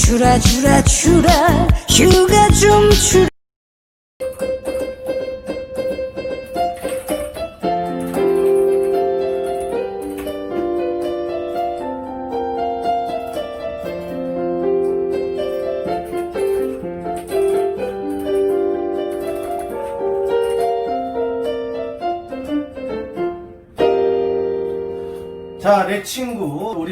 주라 주라 주라 휴가 좀 주라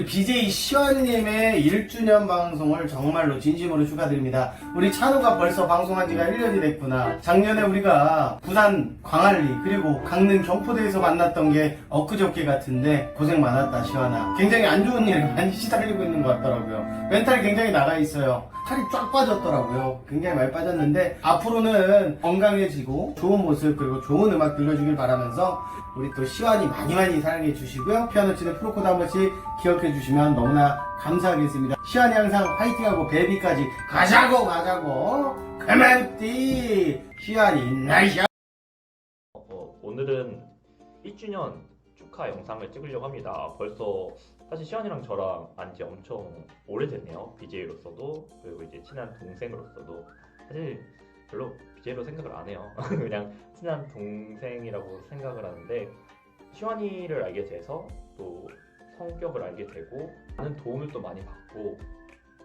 BJ 시원님의 1주년 방송을 정말로 진심으로 축하드립니다. 우리 찬우가 벌써 방송한 지가 1년이 됐구나. 작년에 우리가 부산 광안리, 그리고 강릉 경포대에서 만났던 게 엊그저께 같은데 고생 많았다, 시원아. 굉장히 안 좋은 일에 많이 시달리고 있는 것 같더라고요. 멘탈이 굉장히 나가 있어요. 살이 쫙 빠졌더라고요. 굉장히 많이 빠졌는데, 앞으로는 건강해지고, 좋은 모습, 그리고 좋은 음악 들려주길 바라면서, 우리 또 시완이 많이 많이 사랑해 주시고요. 피아노 치는 프로코드 한 번씩 기억해 주시면 너무나 감사하겠습니다. 시완이 항상 화이팅하고 베비까지 가자고 가자고 그만띠 시완이 나이샤 어, 오늘은 1주년 축하 영상을 찍으려고 합니다. 벌써 사실 시연이랑 저랑 안지 엄청 오래됐네요. BJ로서도 그리고 이제 친한 동생으로서도 사실 별로 BJ로 생각을 안 해요. 그냥 친한 동생이라고 생각을 하는데 시완이를 알게 돼서 또 성격을 알게 되고 많은 도움을 또 많이 받고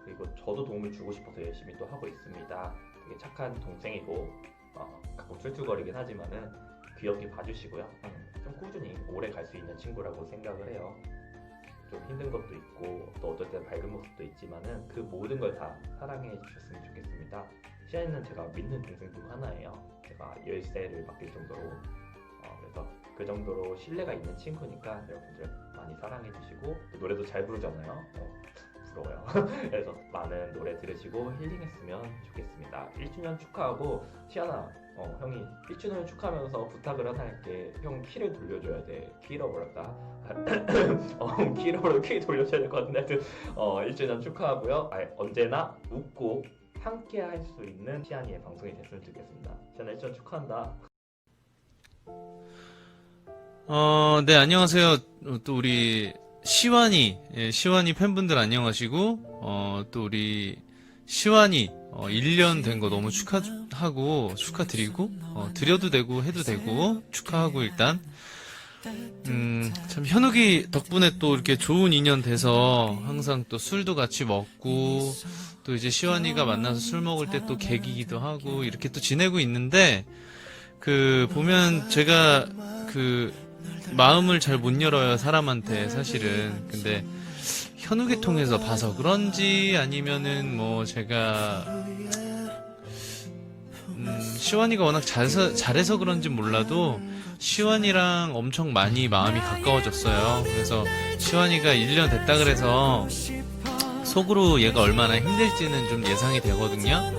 그리고 저도 도움을 주고 싶어서 열심히 또 하고 있습니다. 되게 착한 동생이고 어, 가끔 툴툴거리긴 하지만은 귀엽게 봐주시고요. 음, 좀 꾸준히 오래 갈 수 있는 친구라고 생각을 해요. 좀 힘든 것도 있고 또 어떨 때는 밝은 모습도 있지만은 그 모든 걸 다 사랑해 주셨으면 좋겠습니다. 시아이는 제가 믿는 동생 중 하나예요. 제가 열쇠를 맡길 정도로 어, 그래서 그 정도로 신뢰가 있는 친구니까 여러분들 많이 사랑해 주시고 또 노래도 잘 부르잖아요. 어, 부러워요. 그래서 많은 노래 들으시고 힐링했으면 좋겠습니다. 1주년 축하하고 시아나 어, 형이 1주년 축하하면서 부탁을 하나 할게. 형 키를 돌려줘야 돼. 키 잃어버렸다. 어, 키 잃어버려 키 돌려줘야 될 것 같은데 하여튼 어, 1주년 축하하고요. 아, 언제나 웃고 함께 할 수 있는 시안이의 방송이 됐으면 좋겠습니다. 시안아 1주년 축하한다. 어, 네, 안녕하세요. 어, 또 우리 시완이, 예, 시완이 팬분들 안녕하시고, 어, 또 우리 시완이, 어, 1년 된 거 너무 축하하고, 축하드리고, 어, 드려도 되고, 해도 되고, 축하하고, 일단. 음, 참, 현욱이 덕분에 또 이렇게 좋은 인연 돼서 항상 또 술도 같이 먹고, 또 이제 시완이가 만나서 술 먹을 때또 계기기도 하고, 이렇게 또 지내고 있는데, 그, 보면 제가 그, 마음을 잘 못 열어요, 사람한테, 사실은. 근데, 현욱이 통해서 봐서 그런지, 아니면은, 뭐, 제가, 음, 시완이가 워낙 잘해서, 잘해서 그런지 몰라도, 시완이랑 엄청 많이 마음이 가까워졌어요. 그래서, 시완이가 1년 됐다 그래서, 속으로 얘가 얼마나 힘들지는 좀 예상이 되거든요.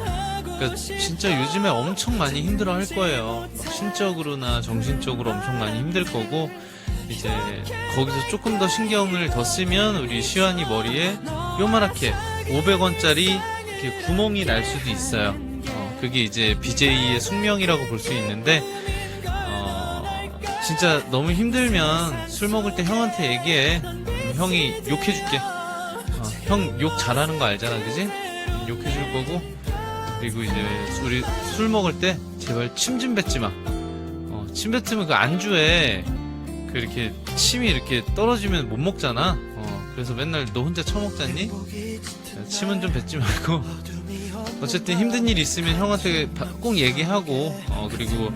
그러니까 진짜 요즘에 엄청 많이 힘들어 할 거예요. 막 심적으로나 정신적으로 엄청 많이 힘들 거고 이제 거기서 조금 더 신경을 더 쓰면 우리 시완이 머리에 요만하게 500원짜리 이렇게 구멍이 날 수도 있어요. 어, 그게 이제 BJ의 숙명이라고 볼 수 있는데 어, 진짜 너무 힘들면 술 먹을 때 형한테 얘기해. 그럼 형이 욕해줄게. 어, 형욕 잘하는 거 알잖아, 그지? 욕해줄 거고 그리고 이제 우리 술 먹을 때 제발 침 좀 뱉지 마. 어, 침 뱉으면 그 안주에 그 이렇게 침이 이렇게 떨어지면 못 먹잖아. 어, 그래서 맨날 너 혼자 처먹잖니? 야, 침은 좀 뱉지 말고. 어쨌든 힘든 일 있으면 형한테 바- 꼭 얘기하고, 어, 그리고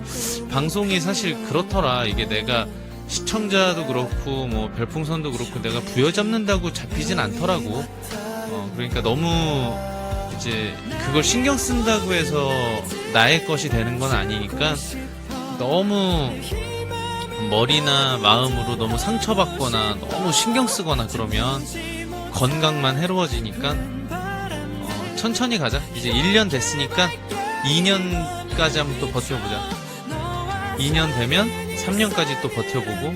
방송이 사실 그렇더라. 이게 내가 시청자도 그렇고, 뭐 별풍선도 그렇고, 내가 부여잡는다고 잡히진 않더라고. 어, 그러니까 너무 이제 그걸 신경 쓴다고 해서 나의 것이 되는 건 아니니까 너무 머리나 마음으로 너무 상처받거나 너무 신경 쓰거나 그러면 건강만 해로워지니까 어, 천천히 가자. 이제 1년 됐으니까 2년까지 한번 또 버텨보자. 2년 되면 3년까지 또 버텨보고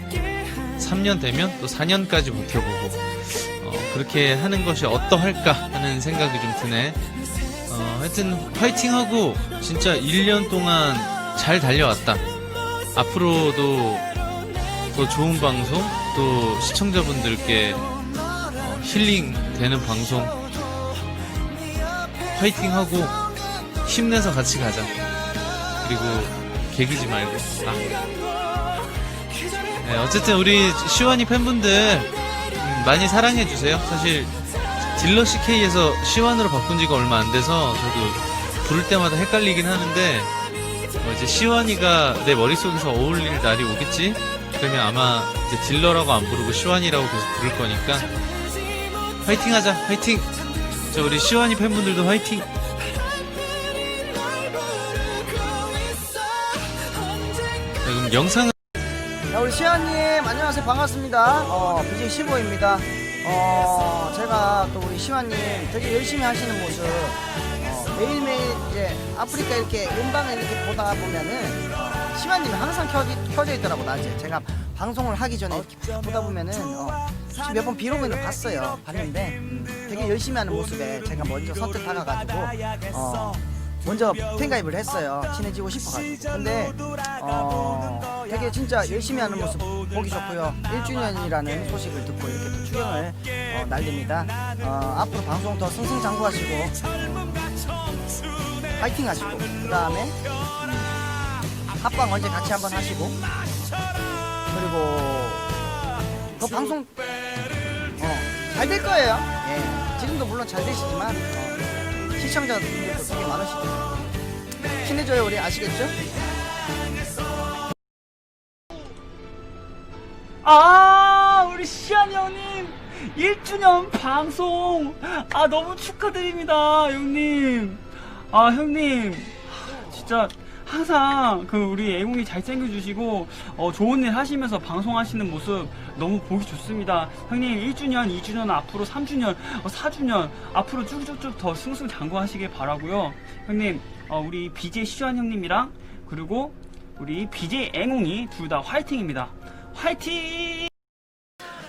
3년 되면 또 4년까지 버텨보고 어, 그렇게 하는 것이 어떠할까 하는 생각이 좀 드네. 어, 하여튼 화이팅하고 진짜 1년 동안 잘 달려왔다. 앞으로도 더 좋은 방송, 또 시청자분들께 어, 힐링 되는 방송 파이팅하고 힘내서 같이 가자. 그리고 개기지 말고. 아. 네, 어쨌든 우리 시원이 팬분들 음, 많이 사랑해 주세요. 사실 딜러 CK에서 시원으로 바꾼 지가 얼마 안 돼서 저도 부를 때마다 헷갈리긴 하는데 어, 이제 시원이가 내 머릿속에서 어울릴 날이 오겠지? 그러면 아마 이제 딜러라고 안 부르고 시원이라고 계속 부를 거니까 화이팅 하자 화이팅 자 우리 시원이 팬분들도 화이팅 자, 그럼 영상을 자, 우리 시아님 안녕하세요 반갑습니다. 어, BJ 15입니다. 어, 제가 또 우리 시아님 되게 열심히 하시는 모습 어, 매일매일 이제 아프리카 이렇게 음방을 이렇게 보다 보면은 어, 시아님이 항상 켜져, 켜져 있더라고 낮에 제가 방송을 하기 전에 이렇게 보다 보면은 어, 몇 번 비로그는 봤어요. 봤는데 음, 되게 열심히 하는 모습에 제가 먼저 선뜻 다가가지고 어, 먼저 팬가입을 했어요. 친해지고 싶어가지고. 근데 어, 되게 진짜 열심히 하는 모습 보기 좋고요. 1주년이라는 소식을 듣고 이렇게 또 추경을 어, 날립니다. 어, 앞으로 방송 더 승승장구하시고 파이팅 하시고 그 다음에 합방 언제 같이 한번 하시고 그리고 더 방송 어, 잘 될 거예요. 예, 지금도 물론 잘 되시지만 어, 시청자분들도 되게 많으시고 친해져요 우리 아시겠죠? 아, 우리 시안 형님 1주년 방송 아 너무 축하드립니다, 형님. 아, 형님. 진짜 항상 그 우리 애공이 잘 챙겨 주시고 어, 좋은 일 하시면서 방송하시는 모습 너무 보기 좋습니다. 형님 1주년, 2주년 앞으로 3주년, 어, 4주년 앞으로 쭉쭉쭉 더 승승장구하시길 바라고요. 형님, 어, 우리 BJ 시안 형님이랑 그리고 우리 BJ 애공이 둘 다 화이팅입니다. 화이팅!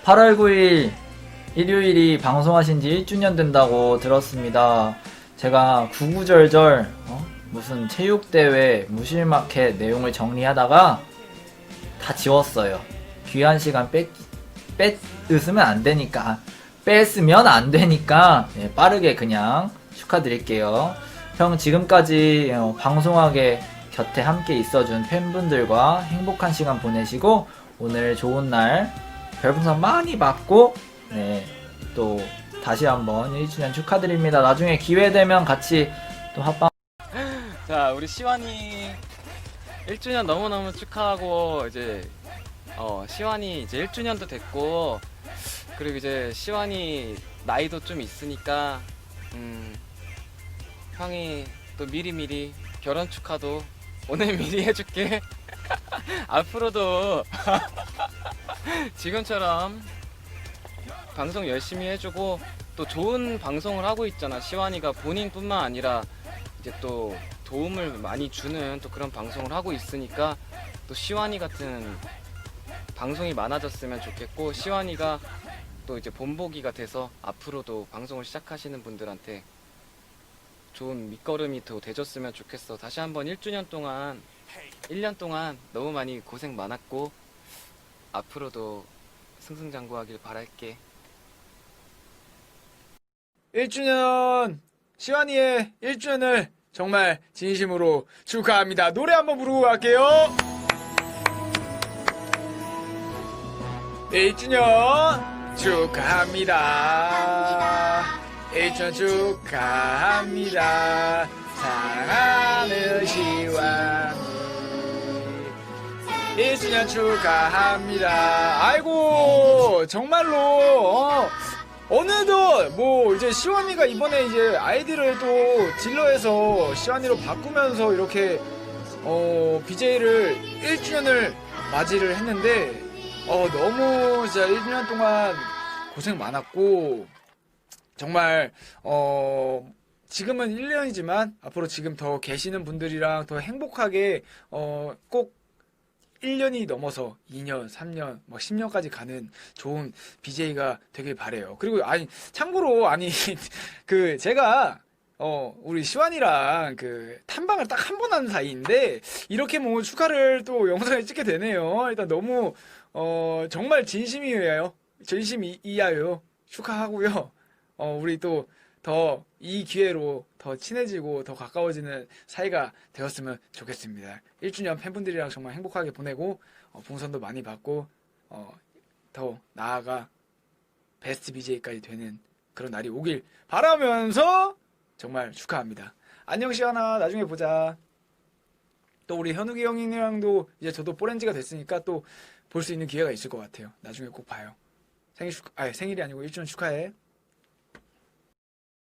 8월 9일 일요일이 방송하신 지 1주년 된다고 들었습니다. 제가 구구절절 어? 무슨 체육대회 무실마켓 내용을 정리하다가 다 지웠어요. 귀한 시간 뺏, 뺏으면 안 되니까. 뺐으면 안 되니까 네, 빠르게 그냥 축하드릴게요. 형 지금까지 어, 방송하게 곁에 함께 있어준 팬분들과 행복한 시간 보내시고 오늘 좋은 날 별풍선 많이 받고 네 또 다시 한번 1주년 축하드립니다. 나중에 기회 되면 같이 또 합방 자, 우리 시완이 1주년 너무너무 축하하고 이제 어, 시완이 이제 1주년도 됐고 그리고 이제 시완이 나이도 좀 있으니까 음, 형이 또 미리미리 결혼 축하도 오늘 미리 해줄게. 앞으로도 지금처럼 방송 열심히 해주고 또 좋은 방송을 하고 있잖아. 시완이가 본인뿐만 아니라 이제 또 도움을 많이 주는 또 그런 방송을 하고 있으니까 또 시완이 같은 방송이 많아졌으면 좋겠고 시완이가 또 이제 본보기가 돼서 앞으로도 방송을 시작하시는 분들한테 좋은 밑거름이 더 되줬으면 좋겠어. 다시 한번 1주년 동안 1년 동안 너무 많이 고생 많았고 앞으로도 승승장구하길 바랄게. 1주년 시완이의 1주년을 정말 진심으로 축하합니다. 노래 한번 부르고 갈게요. 1주년 축하합니다. 1주년 축하합니다. 사랑하는 시완이 1주년 축하합니다. 아이고 정말로 어, 어느덧 뭐 이제 시원이가 이번에 이제 아이디를 또 딜러에서 시원이로 바꾸면서 이렇게 어 BJ를 1주년을 맞이를 했는데 어 너무 진짜 1주년 동안 고생 많았고 정말 어 지금은 1년이지만 앞으로 지금 더 계시는 분들이랑 더 행복하게 어 꼭 1년이 넘어서 2년, 3년, 뭐 10년까지 가는 좋은 BJ가 되길 바래요. 그리고 아니 참고로 아니 그 제가 어 우리 시완이랑 그 탐방을 딱 한 번 한 사이인데 이렇게 뭐 축하를 또 영상에 찍게 되네요. 일단 너무 어 정말 진심이에요. 진심이야요. 축하하고요. 어 우리 또 더 이 기회로 더 친해지고 더 가까워지는 사이가 되었으면 좋겠습니다. 1주년 팬분들이랑 정말 행복하게 보내고 어, 풍선도 많이 받고 어, 더 나아가 베스트 BJ까지 되는 그런 날이 오길 바라면서 정말 축하합니다. 안녕 시연아 나중에 보자. 또 우리 현욱이 형이랑도 이제 저도 뽀렌지가 됐으니까 또 볼 수 있는 기회가 있을 것 같아요. 나중에 꼭 봐요. 생일 축하, 아니 생일이 아니고 1주년 축하해.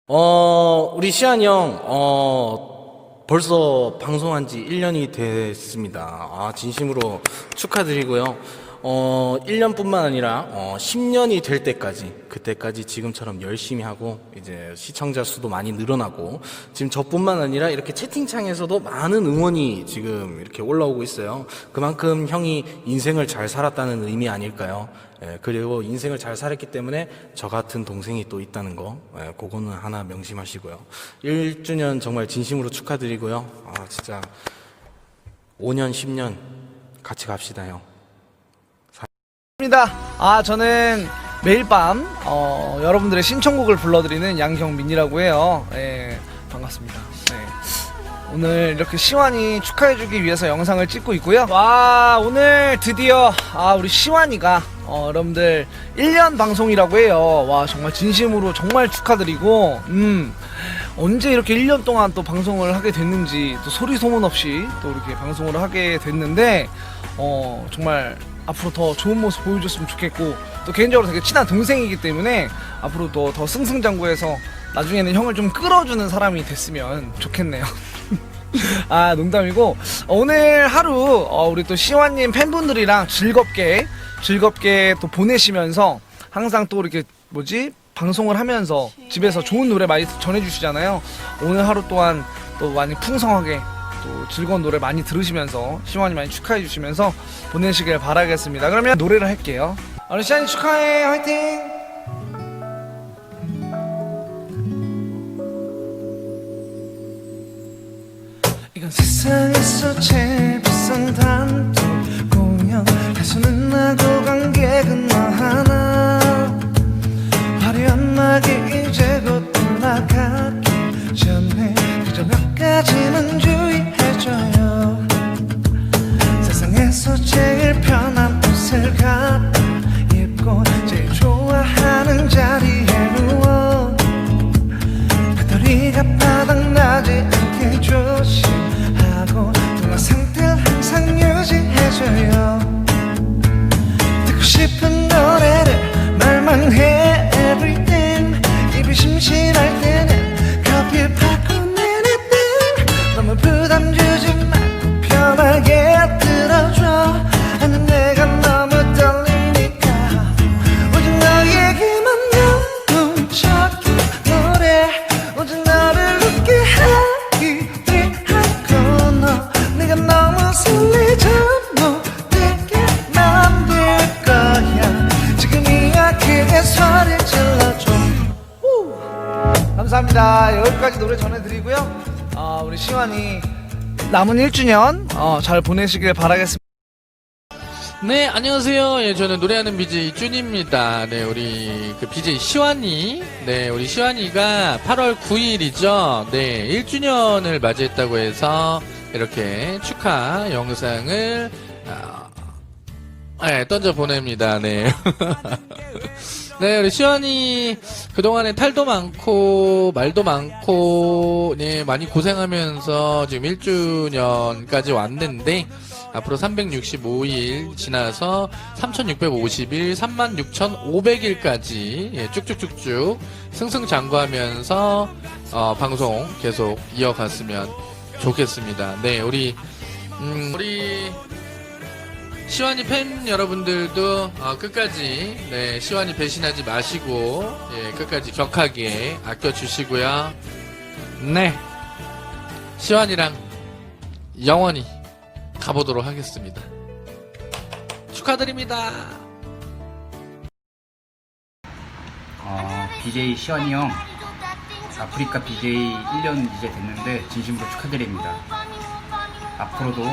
어, 우리 시안이 형, 어, 벌써 방송한 지 1년이 됐습니다. 아, 진심으로 축하드리고요. 어, 1년뿐만 아니라, 어, 10년이 될 때까지, 그때까지 지금처럼 열심히 하고, 이제 시청자 수도 많이 늘어나고, 지금 저뿐만 아니라 이렇게 채팅창에서도 많은 응원이 지금 이렇게 올라오고 있어요. 그만큼 형이 인생을 잘 살았다는 의미 아닐까요? 예, 그리고 인생을 잘 살았기 때문에 저 같은 동생이 또 있다는 거, 예, 그거는 하나 명심하시고요. 1주년 정말 진심으로 축하드리고요. 아, 진짜 5년, 10년 같이 갑시다, 형. 입니다. 아 저는 매일 밤 어, 여러분들의 신청곡을 불러드리는 양경민이라고 해요. 예, 반갑습니다. 네. 오늘 이렇게 시완이 축하해주기 위해서 영상을 찍고 있고요. 와 오늘 드디어 아 우리 시완이가 어, 여러분들 1년 방송이라고 해요. 와 정말 진심으로 정말 축하드리고 음. 언제 이렇게 1년 동안 또 방송을 하게 됐는지 또 소리 소문 없이 또 이렇게 방송을 하게 됐는데 어 정말 앞으로 더 좋은 모습 보여줬으면 좋겠고 또 개인적으로 되게 친한 동생이기 때문에 앞으로 또 더 승승장구해서 나중에는 형을 좀 끌어주는 사람이 됐으면 좋겠네요. 아 농담이고 어, 오늘 하루 어, 우리 또 시완님 팬분들이랑 즐겁게 즐겁게 또 보내시면서 항상 또 이렇게 뭐지 방송을 하면서 집에서 좋은 노래 많이 전해주시잖아요. 오늘 하루 또한 또 많이 풍성하게 또 즐거운 노래 많이 들으시면서 시완이 많이 축하해 주시면서 보내시길 바라겠습니다. 그러면 노래를 할게요. 우리 시완이 축하해 화이팅! 세상에서 제일 비싼 단독 공연. 가수는 나고 남은 1주년 어, 잘 보내시길 바라겠습니다 네, 안녕하세요. 예, 저는 노래하는 BJ 쭌입니다. 네, 우리 그 BJ 시완이, 네, 우리 시완이가 8월 9일이죠. 네, 1주년을 맞이했다고 해서 이렇게 축하 영상을 아, 네, 던져 보냅니다. 네. 네, 우리 시완이 그동안에 탈도 많고, 말도 많고, 네, 많이 고생하면서 지금 1주년까지 왔는데, 앞으로 365일 지나서 3650일, 36,500일까지 예, 쭉쭉쭉쭉 승승장구하면서 어, 방송 계속 이어갔으면 좋겠습니다. 네, 우리 음, 우리 시완이 팬 여러분들도 어, 끝까지 네, 시완이 배신하지 마시고 예, 끝까지 격하게 아껴주시고요. 네, 시완이랑 영원히 가보도록 하겠습니다. 축하드립니다. 어, BJ 시완이 형 아프리카 BJ 1년 이제 됐는데 진심으로 축하드립니다. 앞으로도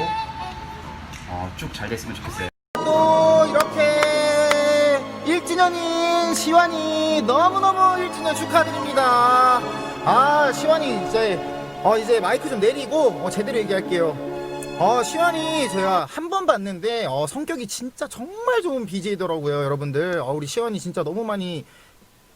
어, 쭉 잘 됐으면 좋겠어요. 또 이렇게 1주년인 우리 시완이 너무너무 1주년 축하드립니다. 아, 시완이 이제, 어, 이제 마이크 좀 내리고, 어, 제대로 얘기할게요. 어, 시완이 제가 한 번 봤는데, 어, 성격이 진짜 정말 좋은 BJ더라고요, 여러분들. 어, 우리 시완이 진짜 너무 많이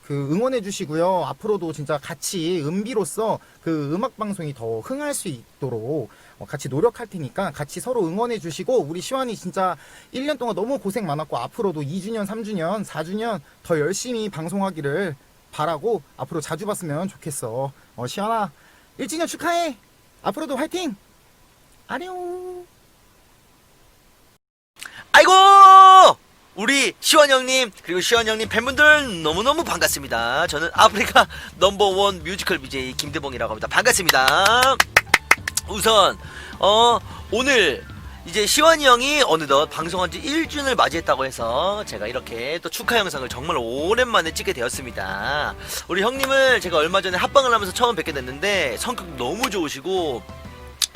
그 응원해 주시고요. 앞으로도 진짜 같이 은비로서 그 음악 방송이 더 흥할 수 있도록 어, 같이 노력할 테니까 같이 서로 응원해 주시고 우리 시완이 진짜 1년 동안 너무 고생 많았고 앞으로도 2주년, 3주년, 4주년 더 열심히 방송하기를 바라고 앞으로 자주 봤으면 좋겠어. 어, 시완아 1주년 축하해. 앞으로도 화이팅. 아뇽. 아이고 우리 시원 형님 그리고 시원 형님 팬분들 너무너무 반갑습니다. 저는 아프리카 넘버원 뮤지컬 BJ 김대봉이라고 합니다. 반갑습니다. 우선 어 오늘 이제 시원이 형이 어느덧 방송한 지 1주년을 맞이했다고 해서 제가 이렇게 또 축하 영상을 정말 오랜만에 찍게 되었습니다. 우리 형님을 제가 얼마 전에 합방을 하면서 처음 뵙게 됐는데 성격 너무 좋으시고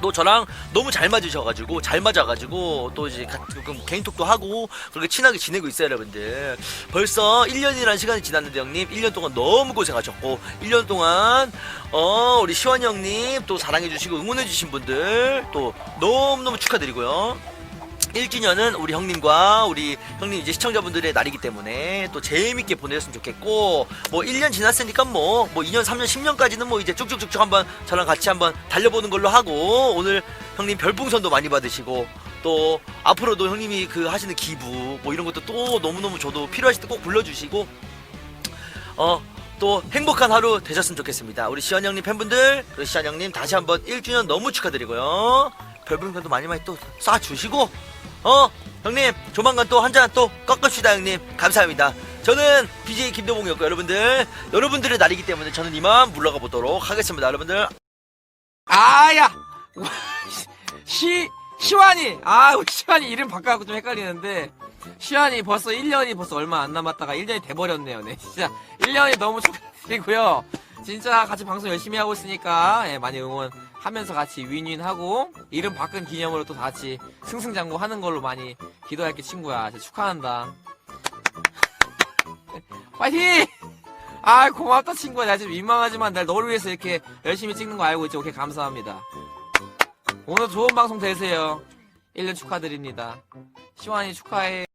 또 저랑 너무 잘 맞으셔가지고 잘 맞아가지고 또 이제 가- 조금 개인톡도 하고 그렇게 친하게 지내고 있어요 여러분들. 벌써 1년이라는 시간이 지났는데 형님 1년 동안 너무 고생하셨고 1년 동안 어 우리 시원 형님 또 사랑해주시고 응원해주신 분들 또 너무너무 축하드리고요 1주년은 우리 형님과 우리 형님 이제 시청자분들의 날이기 때문에 또 재밌게 보내셨으면 좋겠고 뭐 1년 지났으니까 뭐뭐 2년 3년 10년까지는 뭐 이제 쭉쭉쭉쭉 한번 저랑 같이 한번 달려보는 걸로 하고 오늘 형님 별풍선도 많이 받으시고 또 앞으로도 형님이 그 하시는 기부 뭐 이런 것도 또 너무너무 저도 필요하실 때 꼭 불러주시고 어 또 행복한 하루 되셨으면 좋겠습니다. 우리 시원 형님 팬분들, 그리고 시원 형님 다시 한번 1주년 너무 축하드리고요. 별풍선도 많이 많이 또 쏴주시고, 어, 형님, 조만간 또 한 잔 또 꺾읍시다, 형님. 감사합니다. 저는 BJ 김도봉이었고, 여러분들, 여러분들의 날이기 때문에 저는 이만 물러가 보도록 하겠습니다, 여러분들. 아야! 시 시완이. 아 시완이 이름 바꿔갖고 좀 헷갈리는데. 시완이 벌써 1년이 벌써 얼마 안 남았다가 1년이 돼버렸네요. 네 진짜. 1년이 너무 축하드리고요. 진짜 같이 방송 열심히 하고 있으니까 예, 많이 응원 하면서 같이 윈윈하고 이름 바꾼 기념으로 또 같이 승승장구 하는 걸로 많이 기도할게 친구야. 진짜 축하한다. 파이팅! 아 고맙다 친구야. 나 지금 민망하지만 날 너를 위해서 이렇게 열심히 찍는 거 알고 있지? 오케이 감사합니다. 오늘 좋은 방송 되세요. 1년 축하드립니다. 시완이 축하해.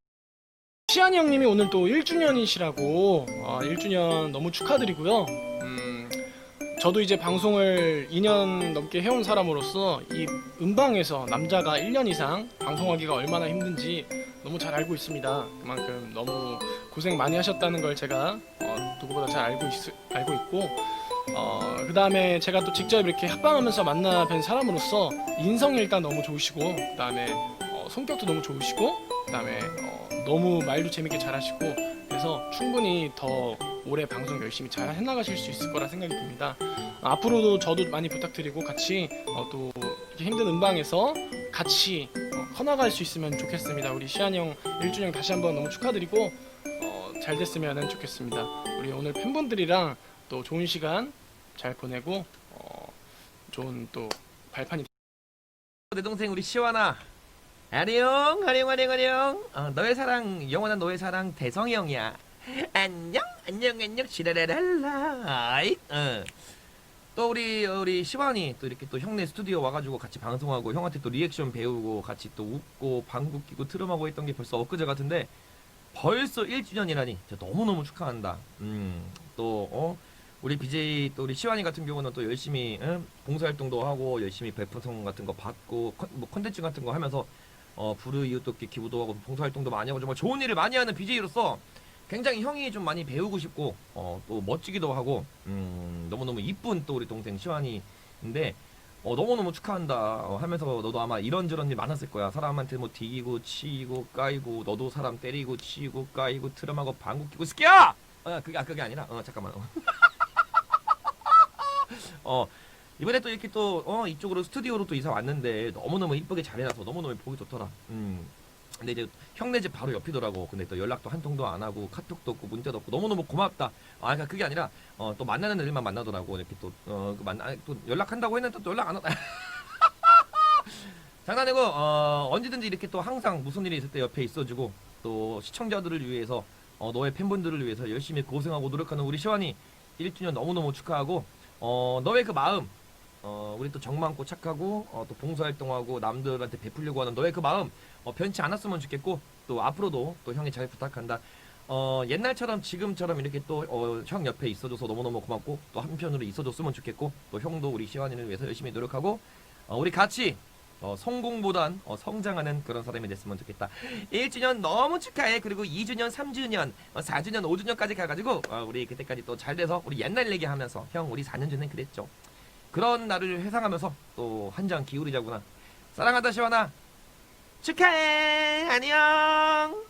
시안이 형님이 오늘 또 1주년이시라고 어, 1주년 너무 축하드리고요. 음, 저도 이제 방송을 2년 넘게 해온 사람으로서 이 음방에서 남자가 1년 이상 방송하기가 얼마나 힘든지 너무 잘 알고 있습니다. 그만큼 너무 고생 많이 하셨다는 걸 제가 어, 누구보다 잘 알고, 있, 알고 있고 어, 그 다음에 제가 또 직접 이렇게 합방하면서 만나 뵌 사람으로서 인성이 일단 너무 좋으시고 그 다음에 어, 성격도 너무 좋으시고 그 다음에 어, 너무 말도 재밌게 잘하시고 그래서 충분히 더 올해 방송 열심히 잘 해나가실 수 있을 거라 생각이 듭니다. 어, 앞으로도 저도 많이 부탁드리고 같이 어, 또 힘든 음방에서 같이 어, 커나갈 수 있으면 좋겠습니다. 우리 시안이 형 1주년 다시 한번 너무 축하드리고 어, 잘 됐으면 좋겠습니다. 우리 오늘 팬분들이랑 또 좋은 시간 잘 보내고 어, 좋은 또 발판이 내 동생 우리 시완아 안녕 안녕 안녕 안녕 어, 너의 사랑 영원한 너의 사랑 대성이 형이야 안녕 안녕 안녕 시라라랄라 아이 어. 또 우리 우리 시완이 또 이렇게 또 형네 스튜디오 와가지고 같이 방송하고 형한테 또 리액션 배우고 같이 또 웃고 방구 끼고 트름하고 했던 게 벌써 엊그제 같은데 벌써 1주년이라니 너무너무 축하한다 음또 어? 우리 BJ 또 우리 시완이 같은 경우는 또 열심히 응? 봉사활동도 하고 열심히 별풍선 같은 거 받고 컨, 뭐 컨텐츠 같은 거 하면서 어 부르 이웃돕기 기부도 하고 봉사활동도 많이 하고 정말 좋은 일을 많이 하는 BJ로서 굉장히 형이 좀 많이 배우고 싶고 어 또 멋지기도 하고 음 너무너무 이쁜 또 우리 동생 시완이인데 어 너무너무 축하한다 어, 하면서 너도 아마 이런저런 일 많았을 거야. 사람한테 뭐 디기고 치이고 까이고 너도 사람 때리고 치이고 까이고 트름하고 방구 끼고 스키야! 어 그게 아 그게 아니라 어 잠깐만. 어. 어 이번에 또 이렇게 또 어 이쪽으로 스튜디오로 또 이사 왔는데 너무너무 이쁘게 잘 해놔서 너무너무 보기 좋더라. 음 근데 이제 형네 집 바로 옆이더라고. 근데 또 연락도 한 통도 안 하고 카톡도 없고 문자도 없고 너무너무 고맙다. 아 그러니까 그게 아니라 어 또 만나는 애들만 만나더라고. 이렇게 또 어 그 만나 아니, 또 연락한다고 했는데 또 연락 안 하다. 장난이고 어 언제든지 이렇게 또 항상 무슨 일이 있을 때 옆에 있어주고 또 시청자들을 위해서 어 어, 너의 팬분들을 위해서 열심히 고생하고 노력하는 우리 시환이 1주년 너무너무 축하하고 어, 너의 그 마음 어, 우리 또 정 많고 착하고 어, 또 봉사활동하고 남들한테 베풀려고 하는 너의 그 마음 어, 변치 않았으면 좋겠고 또 앞으로도 또 형이 잘 부탁한다. 어, 옛날처럼 지금처럼 이렇게 또 어, 형 옆에 있어줘서 너무너무 고맙고 또 한편으로 있어줬으면 좋겠고 또 형도 우리 시환이를 위해서 열심히 노력하고 어, 우리 같이 어, 성공보단 어, 성장하는 그런 사람이 됐으면 좋겠다. 1주년 너무 축하해. 그리고 2주년, 3주년, 어, 4주년, 5주년까지 가가지고 어, 우리 그때까지 또 잘 돼서 우리 옛날 얘기하면서 형 우리 4년 전에 그랬죠. 그런 날을 회상하면서 또 한 장 기울이자구나. 사랑한다 시원아. 축하해. 안녕.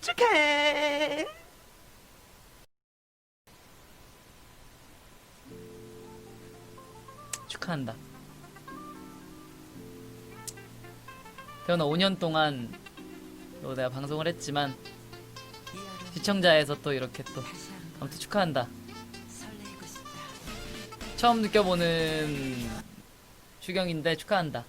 축하해. 축하한다. 태어나 5년 동안 또 내가 방송을 했지만 시청자에서 또 이렇게 또 아무튼 축하한다. 처음 느껴보는 추경인데 축하한다.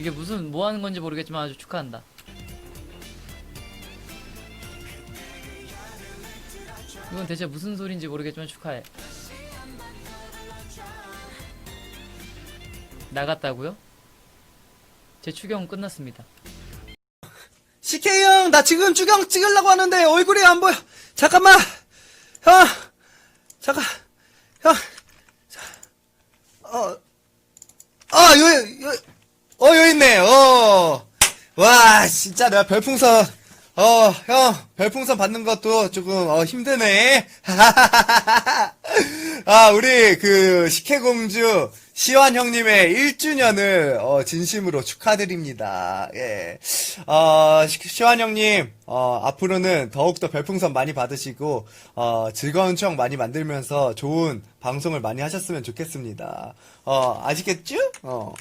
이게 무슨 뭐 하는 건지 모르겠지만 아주 축하한다. 이건 대체 무슨 소리인지 모르겠지만 축하해. 나갔다고요? 제 추경은 끝났습니다. CK 형, 나 지금 추경 찍으려고 하는데 얼굴이 안 보여. 잠깐만. 형. 잠깐. 형. 자, 어. 아, 요, 요, 어, 여기 있네. 어. 와, 진짜 내가 별풍선, 어, 형, 별풍선 받는 것도 조금, 어, 힘드네. 아, 우리, 그, 식혜공주, 시환 형님의 1주년을, 어, 진심으로 축하드립니다. 예. 어, 시- 시환 형님, 어, 앞으로는 더욱더 별풍선 많이 받으시고, 어, 즐거운 추억 많이 만들면서 좋은 방송을 많이 하셨으면 좋겠습니다. 어, 아시겠죠? 어.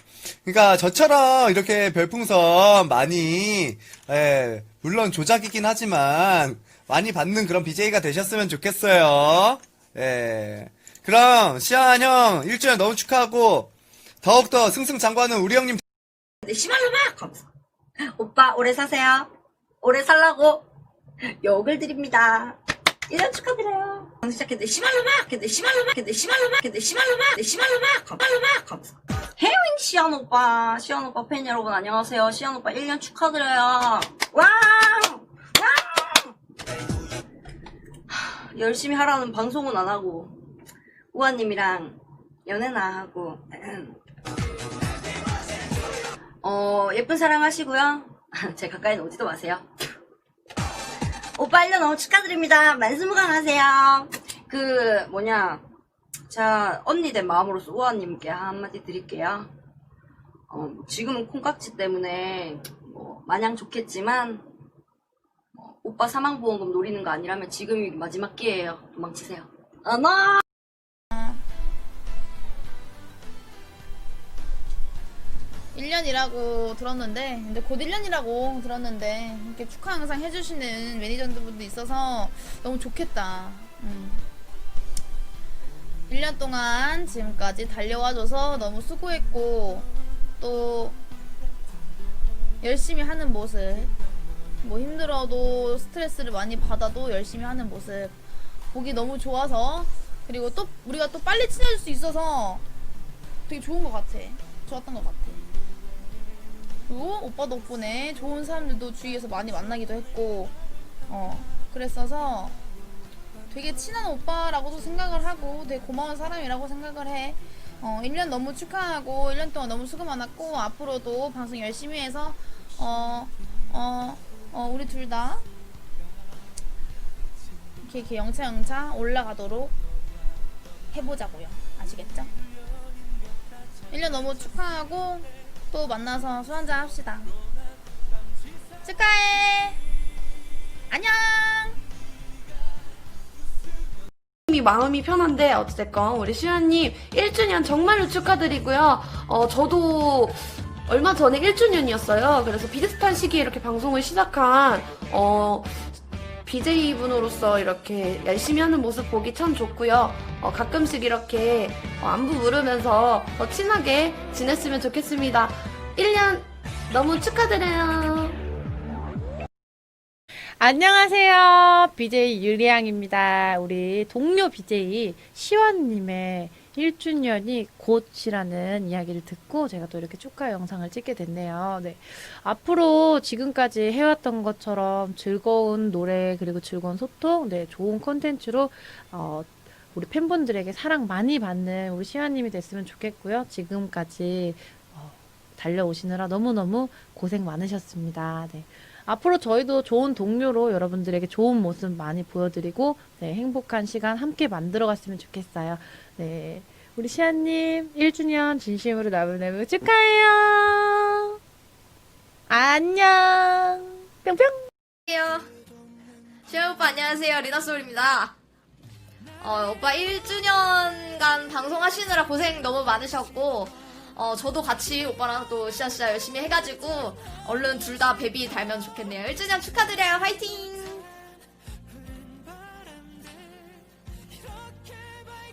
그러니까 저처럼 이렇게 별풍선 많이, 예, 물론 조작이긴 하지만, 많이 받는 그런 BJ가 되셨으면 좋겠어요. 예. 그럼, 시환 형, 1주년 너무 축하하고, 더욱더 승승장구하는 우리 형님 네, 시발로 막! 하면서. 오빠, 오래 사세요. 오래 살라고 욕을 드립니다. 1년 축하드려요. 방송 시작했는데, 시발로 막! 근데 시발로 막! 근데 시발로 막! 근데 시발로 막! 근데 시발로 막! 시발로 막! 하면서. 해윈 시안 오빠, 시안 오빠 팬 여러분 안녕하세요. 시안 오빠 1년 축하드려요. 하, 열심히 하라는 방송은 안 하고, 우아님이랑 연애나 하고, 어, 예쁜 사랑 하시고요. 제 가까이는 오지도 마세요. 오빠 1년 너무 축하드립니다. 만수무강 하세요. 그, 뭐냐. 자, 언니 된 마음으로서 우아님께 한마디 드릴게요. 어, 지금은 콩깍지 때문에, 뭐, 마냥 좋겠지만, 어, 오빠 사망보험금 노리는 거 아니라면 지금이 마지막 기회예요. 도망치세요. 아, 나! 1년이라고 들었는데, 근데 곧 1년이라고 들었는데, 이렇게 축하 영상 해주시는 매니저분도 있어서 너무 좋겠다. 음. 1년 동안 지금까지 달려와줘서 너무 수고했고, 또, 열심히 하는 모습, 뭐 힘들어도 스트레스를 많이 받아도 열심히 하는 모습, 보기 너무 좋아서, 그리고 또, 우리가 또 빨리 친해질 수 있어서 되게 좋은 것 같아. 좋았던 것 같아. 그리고 오빠 덕분에 좋은 사람들도 주위에서 많이 만나기도 했고 어 그랬어서 되게 친한 오빠라고도 생각을 하고 되게 고마운 사람이라고 생각을 해. 어 1년 너무 축하하고 1년 동안 너무 수고 많았고 앞으로도 방송 열심히 해서 어 어, 어, 우리 둘 다 이렇게, 이렇게 영차 영차 올라가도록 해보자고요. 아시겠죠? 1년 너무 축하하고 또 만나서 술 한잔 합시다. 축하해. 안녕. 이 마음이 편한데 어쨌건 우리 시아님 1주년 정말로 축하드리고요. 어 저도 얼마 전에 1주년이었어요. 그래서 비슷한 시기에 이렇게 방송을 시작한 어 BJ 분으로서 이렇게 열심히 하는 모습 보기 참 좋고요. 어, 가끔씩 이렇게 어, 안부 물으면서 더 친하게 지냈으면 좋겠습니다. 1년 너무 축하드려요. 안녕하세요. BJ 유리양입니다. 우리 동료 BJ 시원님의 1주년이 곧이라는 이야기를 듣고 제가 또 이렇게 축하 영상을 찍게 됐네요. 네. 앞으로 지금까지 해왔던 것처럼 즐거운 노래 그리고 즐거운 소통, 네, 좋은 콘텐츠로 어, 우리 팬분들에게 사랑 많이 받는 우리 시아님이 됐으면 좋겠고요. 지금까지 어, 달려오시느라 너무너무 고생 많으셨습니다. 네. 앞으로 저희도 좋은 동료로 여러분들에게 좋은 모습 많이 보여드리고 네, 행복한 시간 함께 만들어갔으면 좋겠어요. 네, 우리 시아님 1주년 진심으로 너무너무 축하해요. 안녕. 뿅뿅. 안녕하세요. 시아 오빠 안녕하세요. 리나솔입니다. 어, 오빠 1주년간 방송하시느라 고생 너무 많으셨고, 어, 저도 같이 오빠랑 또 시아시아 열심히 해가지고, 얼른 둘 다 베비 달면 좋겠네요. 1주년 축하드려요. 화이팅!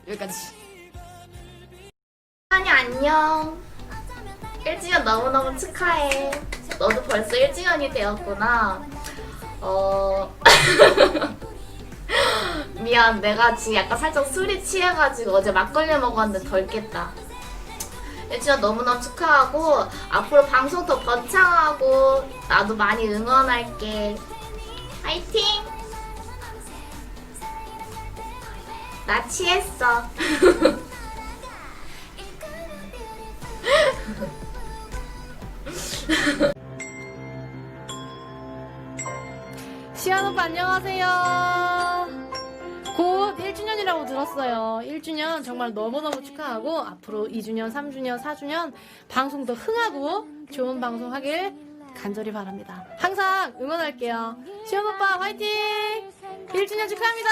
여기까지. 아니 안녕. 1주년 너무너무 축하해. 너도 벌써 1주년이 되었구나. 어. 미안, 내가 지금 약간 살짝 술이 취해가지고 어제 막걸리 먹었는데 덜 깼다. 1주년 너무너무 축하하고 앞으로 방송 더 번창하고 나도 많이 응원할게. 화이팅! 나 취했어. 시안 오빠 안녕하세요. 곧 1주년이라고 들었어요. 1주년 정말 너무너무 축하하고 앞으로 2주년, 3주년, 4주년 방송 더 흥하고 좋은 방송 하길 간절히 바랍니다. 항상 응원할게요. 시안 오빠 화이팅! 1주년 축하합니다.